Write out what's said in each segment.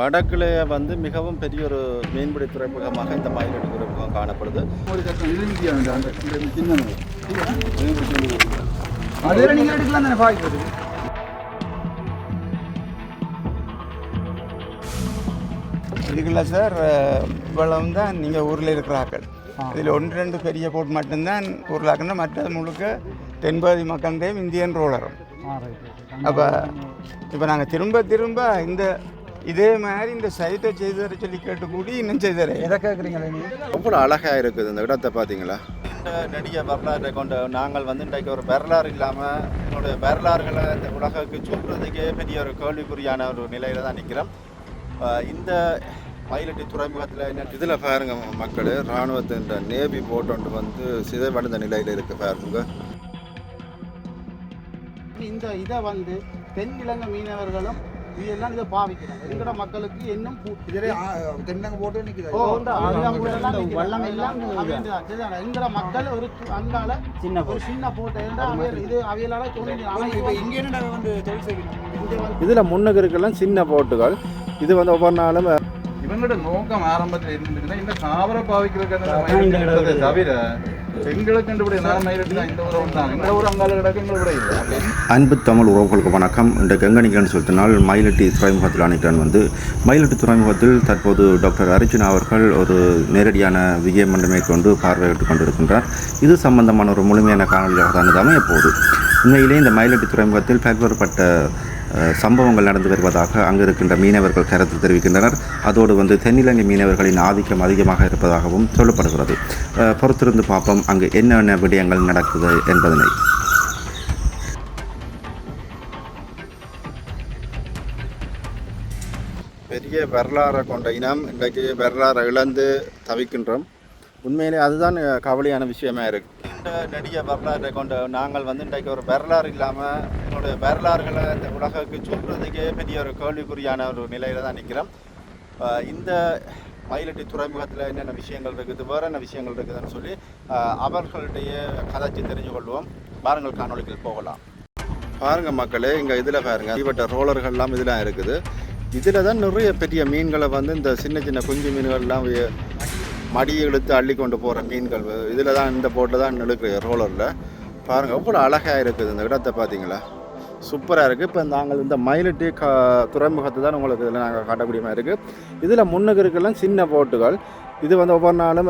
வடக்குல வந்து மிகவும் பெரிய ஒரு மீன்பிடி துறைமுகமாக இந்த மயிலடி துறைமுகம் காணப்படுது. இதுக்குள்ள சார் இவ்வளவு தான் நீங்கள் ஊரில் இருக்கிறாக்கள் இதில் ஒன்று ரெண்டு பெரிய போட் மட்டும்தான் ஊரில் ஆக்கணும் மற்றது முழுக்க தென்பகுதி மக்களே இந்தியன் ரோலரும். அப்போ இப்போ நாங்கள் திரும்ப திரும்ப இந்த இதே மாதிரி இந்த சைட்டை செய்து தர சொல்லி கேட்டு கூடி இன்னும் செய்து தரேன் எதை கேட்குறீங்களே நீங்கள் அவ்வளோ அழகாக இருக்குது இந்த இடத்தை பார்த்தீங்களா? இந்த நெடிய வரலாற்றை கொண்ட நாங்கள் வந்து இன்றைக்கு ஒரு வரலாறு இல்லாமல் என்னுடைய வரலாறுகளை இந்த உலகுக்கு சொல்கிறதுக்கே பெரிய ஒரு கேள்விக்குறியான ஒரு நிலையில தான் நிற்கிறோம் இந்த மயிலட்டி துறைமுகத்தில் என்ன இதில் பாருங்க மக்கள் இராணுவத்தின் நேவி போட் ஒன்று வந்து சிதைவடைந்த நிலையில் இருக்குது பாருங்க. இந்த இதை வந்து தென் இலங்கை மீனவர்களும் இதெல்லாம் இதை பாவிக்கிறாங்க. எங்கட மக்களுக்கு இன்னும் இதிலே தென்னங்க போட்டு இந்த அவியம் எல்லாம்? எங்கட மக்கள் ஒரு அங்கால ஒரு சின்ன போட்டை அவியல் இது அவியலால தோணுது இப்போ இங்கே என்ன வந்து தொழில் செய்யணும் இதில் முன்னுக்கு இருக்கலாம் சின்ன போட்டுகள். இது வந்து ஒவ்வொரு நாளும் இவங்களோட நோக்கம் ஆரம்பத்தில் இருந்துச்சுன்னா இந்த காவரை பாவிக்கிறதுக்கு தவிர அன்பு தமிழ் உறவுகளுக்கு வணக்கம். இந்த கங்கணிகன் நிற்கிறேன்னு சொல்லினால் மயிலட்டி துறைமுகத்தில் அணிக்கிறேன் வந்து மயிலட்டி துறைமுகத்தில் தற்போது டாக்டர் அர்ஜுனா அவர்கள் ஒரு நேரடியான விஜய மண்டலம் கொண்டு பார்வையிட்டுக் கொண்டிருக்கின்றார். இது சம்பந்தமான ஒரு முழுமையான காணொலியாக தான் இது அமைய போகுது. உண்மையிலே இந்த மயிலட்டி துறைமுகத்தில் பல்வேறுபட்ட சம்பவங்கள் நடந்து வருவதாக அங்கு இருக்கின்ற மீனவர்கள் கருத்து தெரிவிக்கின்றனர். அதோடு வந்து தென்னிலங்கை மீனவர்களின் ஆதிக்கம் அதிகமாக இருப்பதாகவும் சொல்லப்படுகிறது. பொறுத்திருந்து பார்ப்போம் அங்கு என்னென்ன விடயங்கள் நடக்குது என்பதனை. பெரிய வரலாறை கொண்ட இனம் இன்றைக்கு வரலாறை இழந்து தவிக்கின்றோம். உண்மையிலே அதுதான் கவலையான விஷயமா இருக்குது இந்த நெடிய வரலாற்றை கொண்ட நாங்கள் வந்து இன்றைக்கு ஒரு வரலாறு இல்லாமல் என்னுடைய வரலாறுகளை இந்த உலகுக்கு சொல்கிறதுக்கே பெரிய ஒரு கேள்விக்குறியான ஒரு நிலையில் தான் நிற்கிறோம் இந்த மயிலட்டி துறைமுகத்தில் என்னென்ன விஷயங்கள் இருக்குது வேறு என்ன விஷயங்கள் இருக்குதுன்னு சொல்லி அவர்களுடைய கதைச்சி தெரிஞ்சு கொள்வோம். பாருங்கள் காணொலிகள் போகலாம். பாருங்கள் மக்களே இங்கே இதில் பாருங்கள் இவட்ட ரோலர்கள்லாம் இதெல்லாம் இருக்குது. இதில் தான் நிறைய பெரிய மீன்களை வந்து இந்த சின்ன சின்ன குஞ்சு மீன்கள்லாம் மடியை இழுத்து அள்ளி கொண்டு போகிற மீன்கள் இதில் தான் இந்த போட்டில் தான் இழுக்கு ரோலரில் பாருங்கள் எவ்வளோ அழகாக இருக்குது இந்த இடத்தை பார்த்தீங்களா? சூப்பராக இருக்குது இப்போ நாங்கள் இந்த மயிலிட்டி க துறைமுகத்தை தான் உங்களுக்கு இதில் நாங்கள் காட்டக்கூடியமாக இருக்குது இதில் முன்னுக்கு இருக்கலாம் சின்ன போட்டுகள் இது வந்து ஒவ்வொரு நாளும்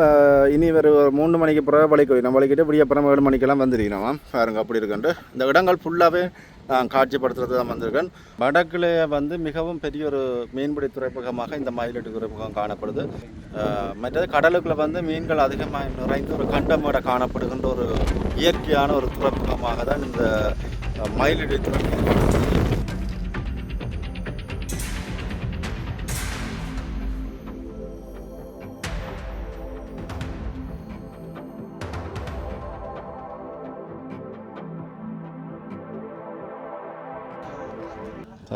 இனி ஒரு ஒரு மூணு மணிக்கு பிறகு வலிக்கு நம்ம வலிக்கிட்டு இப்படி அப்புறம் ஏழு மணிக்கெல்லாம் வந்துருக்கணும் பாருங்க அப்படி இருக்குன்ட்டு இந்த இடங்கள் ஃபுல்லாகவே நான் காட்சிப்படுத்துறது தான் வந்திருக்கேன் வடக்கில் வந்து மிகவும் பெரிய ஒரு மீன்பிடி துறைமுகமாக இந்த மயிலட்டு துறைமுகம் காணப்படுது. மற்றது கடலுக்குள்ள வந்து மீன்கள் அதிகமாக நிறைந்த ஒரு கண்டமேட காணப்படுகின்ற ஒரு இயற்கையான ஒரு துறைமுகமாக தான் இந்த அஹ், மயிலடி துறைமுகம்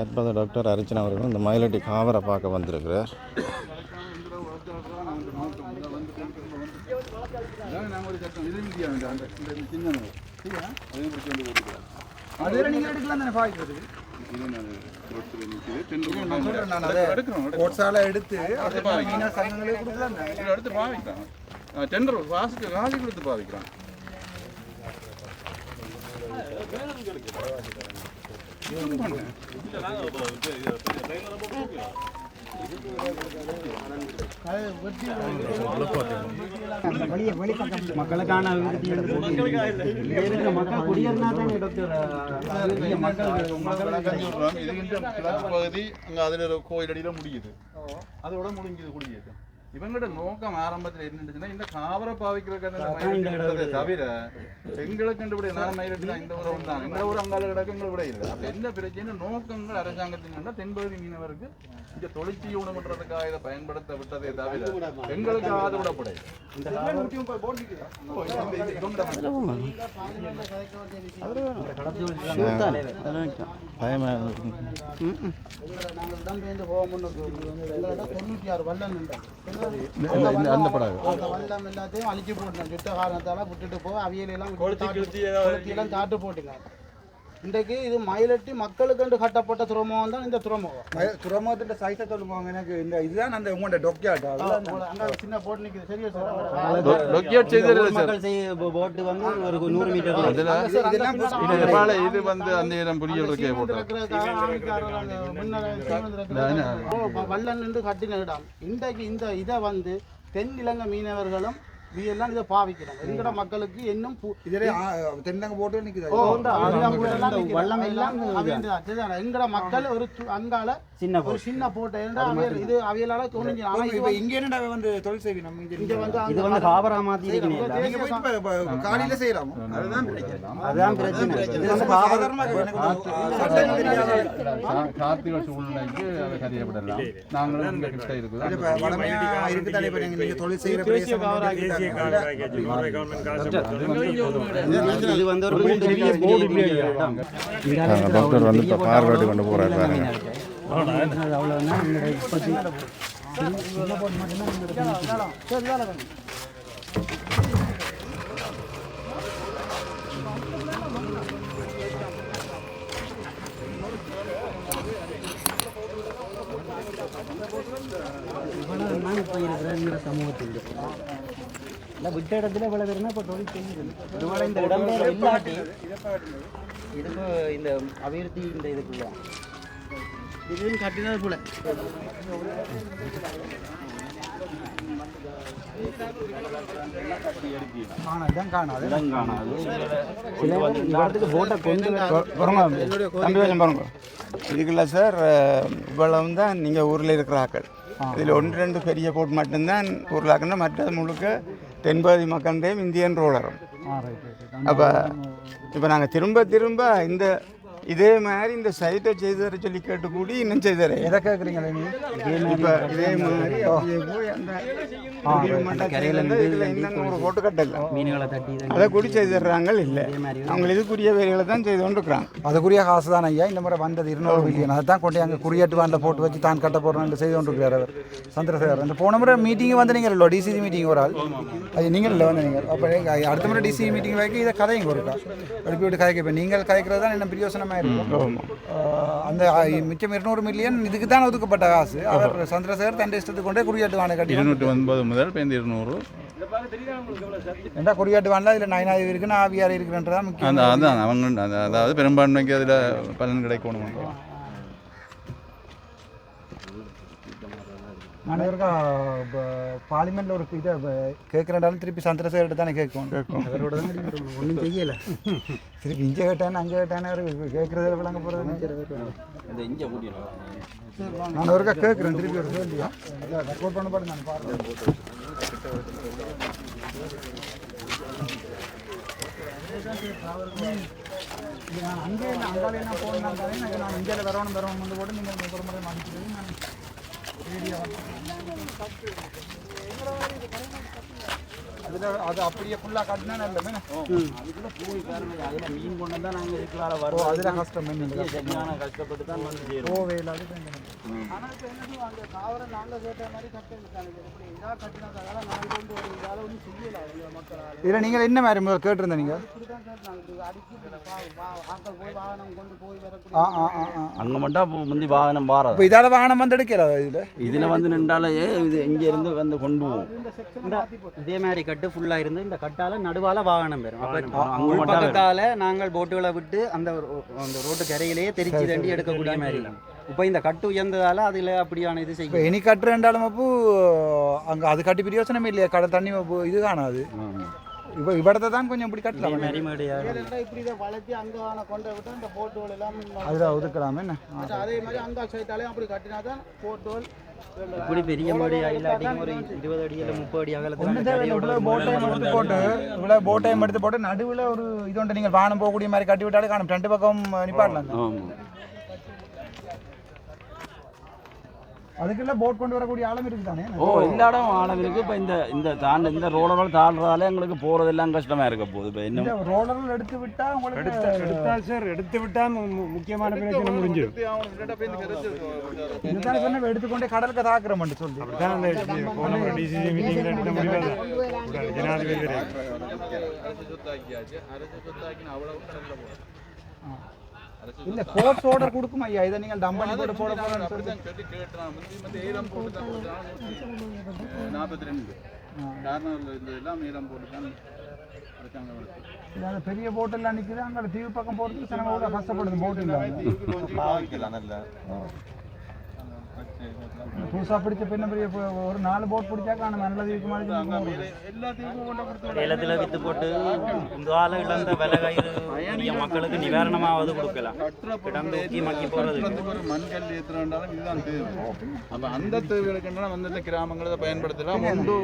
தற்போது டாக்டர் அர்ச்சனா அவர்கள் இந்த மயிலட்டி காவரை பார்க்க வந்திருக்கிறார் எடுத்து பாவிக்கிறான் டெண்டர் காசு கொடுத்து பாவிக்கிறான் மக்களுக்கான மக்கள் குடியேறினா தானே டாக்டர் இங்க மக்கள் மக்கள் இது கிழக்கு பகுதி அங்கே அதில் கோயில் அடியில் முடியுது. அதோட முடிஞ்சது குடியேற்றம். இவங்களோட நோக்கம் ஆரம்பத்தில் இருந்துச்சுன்னா இந்த காவரை பாவிக்கிறதுக்கு தவிர எங்களுக்கு தான் இந்த ஊரை வந்தாங்க இந்த ஊர் அங்கால கிடக்கு எங்களை விட இல்லை அப்போ என்ன பிரச்சனை நோக்கங்கள் அரசாங்கத்தின் தென்பகுதி மீனவருக்கு இந்த தொழிற்சி ஊனமுன்றதுக்காக இதை பயன்படுத்த விட்டதே தவிர எங்களுக்கு நாங்கள் இடம்பெயர்ந்து போக முன்னுக்கு எங்கள்கிட்ட தொண்ணூற்றி ஆறு வல்லம் அந்த படம் அந்த வல்லம் எல்லாத்தையும் அழிச்சு போட்டோம் யுத்த காரணத்தால விட்டுட்டு போக அவியல் எல்லாம் எல்லாம் காட்டு போட்டுங்க இன்றைக்கு இது மயிலட்டி மக்களுக்கு கட்டப்பட்ட துறைமுகம் தான் இந்த துறைமுகம். துறைமுகத்தின் சைஸை சொல்லுவாங்க. எனக்கு இந்த இதுதான் அந்த உங்களோட டொக்கியாட்டா அங்க சின்ன போட்டு நிக்குது. சரியா சார் செய்தது சார் மக்கள் செய்ய போட்டு வந்து ஒரு நூறு மீட்டர் இது வந்து அந்த இடம் புரியல் இருக்கே போட்டோம் வல்லன் என்று கட்டின இடம். இன்றைக்கு இந்த இதை வந்து தென் இலங்கை மீனவர்களும் எல்லாம் இதை பாவிக்கிறாங்க எங்கட மக்களுக்கு இன்னும் இதிலே தென்னங்க போட்டு நிக்குது. வல்லம் எல்லாம்? எங்கட மக்கள் ஒரு அங்கால சின்ன ஒரு சின்ன போட்டை. இது அவையலால தோணுச்சு. ஆனா இப்ப இங்க என்னடா வந்து தொழில் செய்வி நம்ம இங்க வந்து இது அங்க வந்து காபரா இப்ப காலையில செய்யலாமா. அதுதான் பிரச்சனை. அதான் பிரச்சனை. இது வந்து காபரா சாதாரணமாக எனக்கு ஒரு சட்டம் தெரியாத கார்த்திகை சூழ்நிலைக்கு அதை கரியப்படலாம் நாங்களும் இங்க கிட்ட இருக்குது தொழில் செய்யற டாக்டர் வந்து இப்போ பார்வையிட்டு கொண்டு போட்டா பாருங்க. அது அவ்வளவுதான் எங்களுடைய உற்பத்தி இவ்வளவுதான் இப்ப இருக்கிற இந்த சமூகத்தில் இல்லை விட்ட இடத்துல இவ்வளவு பேருனா இப்போ தொழில் செய்யுது ஒருவேளை இந்த இடம்பெயர் இல்லாட்டி இதுக்கு இந்த அபிவிருத்தி இந்த இதுக்குள்ள இதுவும் கட்டினது போல இதுக்குள்ள சார் இவ்வளவு தான் நீங்கள் ஊரில் இருக்கிற ஆக்கள் இதில் ஒன்று ரெண்டு பெரிய போட் மட்டும்தான் ஊரில் ஆக்கணும்னா மற்றது முழுக்க தென்பகுதி மக்கள்டையும் இந்தியன் ரோலரும் அப்போ இப்போ நாங்கள் திரும்ப திரும்ப இந்த இதே மாதிரி இந்த சைட்டை செய்து தர சொல்லி கேட்டு கூடி இன்னும் செய்து தரேன் எதை கேட்குறீங்களே நீ இப்போ இதே மாதிரி போய் அந்த போட்டு கட்டல. மீன்களை தட்டி தான் அதை கூடி செய்து தர்றாங்க இல்லை. அவங்க இதுக்குரிய வேலைகளை தான் செய்து கொண்டு இருக்கிறாங்க அதுக்குரிய காசு தான் ஐயா. இந்த முறை வந்தது இருநூறு மில்லியன் அதை தான் கொண்டு அங்கே குறியேட்டு வாண்டில் போட்டு வச்சு தான் கட்ட போகிறோம் செய்து கொண்டிருக்கிறார் அவர். சந்திரசேகர். இந்த போன முறை மீட்டிங் வந்து நீங்கள் இல்லை டிசிசி மீட்டிங் ஒரு ஆள்? அது நீங்கள் இல்லை வந்து நீங்கள் அப்போ அடுத்த முறை டிசி மீட்டிங் வைக்க இதை கதையும் கொடுக்கா எழுப்பி விட்டு கதைக்க இப்போ நீங்கள் கதைக்கிறது தான் என்ன பிரியோசனமாக இருக்கும் அந்த மிச்சம் இருநூறு மில்லியன் இதுக்கு தான் ஒதுக்கப்பட்ட காசு. அவர் சந்திரசேகர் தன் இஷ்டத்துக்கு கொண்டே குறியேட்டு வாண்டை கட்டி இருநூற்றி ஒன்பது முதல் பேருந்து இருநூறு. ஏன்டா குறியாட்டு வாண்டா இதில் நைனாதி இருக்குன்னு ஆவியார் இருக்குன்றதான் முக்கியம். அதான் அவங்க அந்த- அதாவது பெரும்பான்மைக்கு அதில் பலன் கிடைக்கணும் நான் இருக்கா பார்லிமெண்ட்ல ஒரு இதை கேட்குறேன்டாலும் திருப்பி சந்திரசேகர்கிட்ட தானே கேட்கும் அவரோட தான் ஒன்றும் செய்யலை திருப்பி இங்கே கேட்டேன் அங்கே கேட்டேன் அவர் கேட்குறத விளங்க போகிறது நான் ஒருக்கா கேட்குறேன் திருப்பி ஒரு கேள்வியா? ரெக்கார்ட் பண்ண பாட்டு நான் பாருங்க. இது நான் அங்கே இல்லை அங்காலே என்ன போகணும் தானே நான் இந்தியாவில் வரணும் வரணும் வந்து போட்டு நீங்கள் ஒரு முறை மாட்டிக்கிறது நான் Yeah. அதில் அது அப்படியே ஃபுல்லாக காட்டினா நல்லமே அதில் மீன் கொண்டு தான் நாங்கள் இருக்கிறார ஓ வரோம் அதில் கஷ்டம் என்ன? சரியான கஷ்டப்பட்டு தான் வந்து சேரும். ஓ வேலை அது ஆனா இப்ப என்ன சொல்லுவாங்க, அந்த தாவரம் நாங்க கேட்ட மாதிரி கட்ட இருக்காங்க. எப்படி இதா கட்டினதால நான் கொண்டு ஒரு இதால ஒன்றும் செய்யல எங்க மக்களால. இதில் நீங்கள் என்ன மாதிரி முதல்ல கேட்டிருந்த நீங்கள் கேட்டாங்க. இப்படி பா- வா- ஆட்கள் போய் வாகனம் கொண்டு போய் வரக்கூடிய ஆ ஆ ஆ ஆ. அங்கே மட்டும் முந்தி வாகனம் இப்போ பாரது இதால் வாகனம் வந்து எடுக்கல இதில்? இதில் வந்து நின்றாலே இது இங்கே இருந்து வந்து கொண்டு போவோம். இதே மாதிரி கட்டு ஃபுல்லாக இருந்து இந்த கட்டால நடுவால வாகனம் பெறும் அப்போ உள்பக்கத்தால நாங்கள் போட்டுகளை விட்டு அந்த ரோ- அந்த ரோட்டு கரையிலேயே தெரிச்சு தண்டி எடுக்கக்கூடிய மாதிரி இப்போ இந்த கட்டு உயர்ந்ததால அதில் அப்படியான இது இப்போ செய்யும் இனி கட்டுறேன்டாலும் அப்போ அங்கே அது கட்டி பிரயோசனமே இல்லையா. கடல் தண்ணி இது காணாது இப்போ இவ்விடத்தை தான் கொஞ்சம் இப்படி கட்டலாம். இப்படி இதை வளர்த்தி அங்க கொண்டு விட்டு இந்த போட்டுகள் எல்லாம் அதில் ஒதுக்கலாமே என்ன? அதே மாதிரி அங்க சைட்டாலையும் அப்படி கட்டினா தான் போட்டுகள் இப்படி பெரிய மடியா இல்லாட்டியும் ஒரு இருபது அடி இல்லை முப்பது அடி அகலத்தில் இவ்வளோ போட் டைம் எடுத்து போட்டு இவ்வளோ போட் டைம் எடுத்து போட்டு நடுவில் ஒரு இது ஒன்று நீங்கள் வானம் போகக்கூடிய மாதிரி கட்டி விட்டாலே காணும். ரெண்டு பக்கம் நிப்பாடலாம் அதுக்குள்ள போட் கொண்டு வரக்கூடிய ஆழம் இருக்குது தானே ஓ எல்லா இடம் ஆழம் இருக்கு இப்போ இந்த இந்த தாண்ட இந்த ரோடர்கள் தாண்டுறதால எங்களுக்கு போறதெல்லாம் கஷ்டமா இருக்க போகுது இப்போ இன்னும் இந்த ரோலர்கள் எடுத்து விட்டா உங்களுக்கு எடுத்தால் சார் எடுத்து விட்டா முக்கியமான பிரச்சனை முடிஞ்சிடும் இதுதானே சொன்ன எடுத்துக்கொண்டே கடலுக்கு தாக்குறோம் சொல்லி தான் அந்த போன ஒரு டிசிசி மீட்டிங்கில் எடுத்த முடிவு அது. ஜனாதிபதி அரசு சொத்தாக்கியாச்சு அரசு அவ்வளவு கடல்ல இல்ல கோர்ஸ் ஆர்டர் கொடுக்கும் ஐயா. இதை நீங்கள் டம்பனி போட்டு போட போறேன்னு சொல்லி சொல்லி கேட்டான் முந்தி வந்து ஏலம் போட்டு தான் கொடுத்தாங்க நாற்பத்தி ரெண்டு. காரணம் இந்த எல்லாம் ஏலம் போட்டு தான் அந்த பெரிய போட் எல்லாம் நிக்குது. அங்க தீவு பக்கம் போறதுக்கு ஜனங்க கூட கஷ்டப்படுது போட் இல்ல புதுசா பிடிச்ச பெரிய போ- ஒரு நாலு போட் பிடிச்சா காணும். நல்ல தீவுக்கு மாதிரி ஏலத்தில் வித்து போட்டு இந்த ஆள இழந்த விலை கயிறு மக்களுக்கு நிவாரணமாவது கொடுக்கலாம். இடம் தூக்கி மக்கி ஒரு மண்கல் ஏற்றுறாண்டாலும் இதுதான் தேவை அப்போ அந்த தேவைகளுக்கு வந்து இந்த கிராமங்களை பயன்படுத்தலாம். முண்டு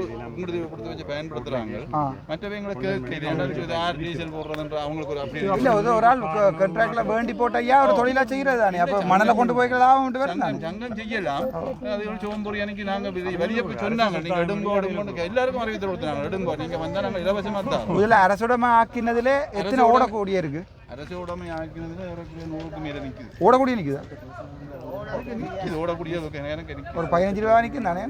தீவு கொடுத்து வச்சு பயன்படுத்துறாங்க. ஆ. மற்றவங்களை கேட்குது யார் டீசல் போடுறதுன்ற அவங்களுக்கு ஒரு அப்படி ஒரு ஒரு ஆள் கண்ட்ராக்ட்ல வேண்டி போட்ட ஐயா ஒரு தொழிலா செய்யறது தானே அப்ப மணலை கொண்டு போய் லாபம் வருது சங்கம் சங்கம் செய்யலாம். அது ஒரு சோம்பூரி அன்னைக்கு நாங்க வெளி- வெளியே போய் சொன்னாங்க. நீங்க எடுங்கோ எடுங்கோன்னு எல்லாருக்கும் அறிவித்து கொடுத்தாங்க எடுங்கோ நீங்க வந்தா நாங்க இலவசமா தான் இதுல அரசுடமை ஆக்கினதுல எத்தனை ஓடக்கூடிய இருக்கு? அரசு உடமை ஆக்கினதுல நூறுக்கு மேல நிக்குது. ஓடக்கூடிய நிக்குதா? நிக்குது. ஓடக்கூடிய எனக்கு நிக்குது. ஒரு பதினஞ்சு ரூபா நிக்கும் தானே?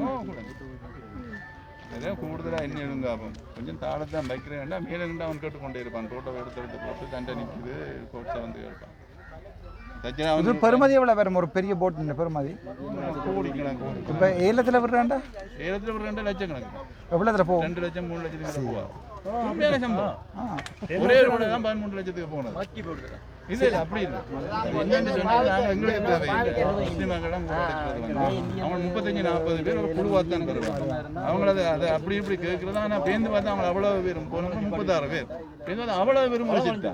அதே கூடுதலாக என்ன எழுங்க ஆகும் கொஞ்சம் தாளத்தான் வைக்கிறேன். மேலே நின்று அவன் கேட்டுக்கொண்டே இருப்பான். தோட்டம் எடுத்து எடுத்து போட்டு தண்டை நிற்குது கோட்ஸை வந்து கேட்பான். இது வந்து பெருமதி எவ்வளவு வரும்? ஒரு பெரிய போட் பெருமதி. இப்ப ஏலத்துல விடுறாண்டா ஏலத்தில் ஒரு ரெண்டு லட்சம் கணக்கு எவ்வளவுல போகும்? ரெண்டு லட்சம் மூணு லட்சத்துக்கு சம்பளம். ஒரே ஒரு தான் பதிமூணு லட்சத்துக்கு போனது. இல்ல இல்ல அப்படி இல்லை. என்னன்னு எங்களுக்கு தேவையில்லை. அவங்க முப்பத்தஞ்சு நாற்பது பேர் ஒரு குழுவாக தான் தருவாங்க அவங்கள அதை அப்படி இப்படி கேட்கறது ஆனால் பேருந்து பார்த்தா அவங்க அவ்வளவு பேரும் போனவங்க முப்பத்தாறு பேர். பேருந்து பார்த்தா அவ்வளவு பேரும் ஒரு செட்டா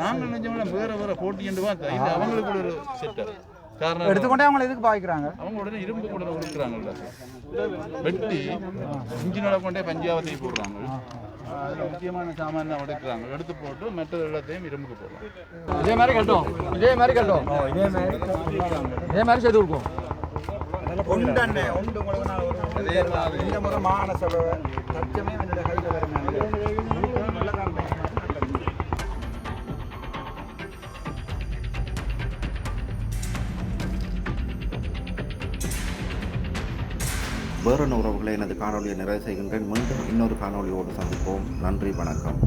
நாங்கள் நினைச்சோம்னா வேற வேற போட்டி என்று பார்த்தா இது அவங்களுக்கு ஒரு செட்டர் காரணம் எடுத்துக்கொண்டே அவங்களை எதுக்கு பாய்க்கிறாங்க? அவங்க உடனே இரும்பு கூட கொடுக்குறாங்கல்ல வெட்டி இன்ஜினோட கொண்டே பஞ்சாவத்தை போடுறாங்க. அதில் முக்கியமான சாமான் தான் எடுக்கிறாங்க. எடுத்து போட்டு மற்ற எல்லாத்தையும் இரும்புக்கு போடுறாங்க. இதே மாதிரி கட்டும். இதே மாதிரி கட்டும். இதே மாதிரி. செய்து கொடுக்கும். உண்டு உண்டு உங்களுக்கு நான் ஒரு மாதிரி. இந்த முறை என்னோட கையில் வருங்க. வேறொரு உறவுகளை எனது காணொலியை நிறைவு செய்கின்றேன். மீண்டும் இன்னொரு காணொலியோடு சந்திப்போம். நன்றி வணக்கம்.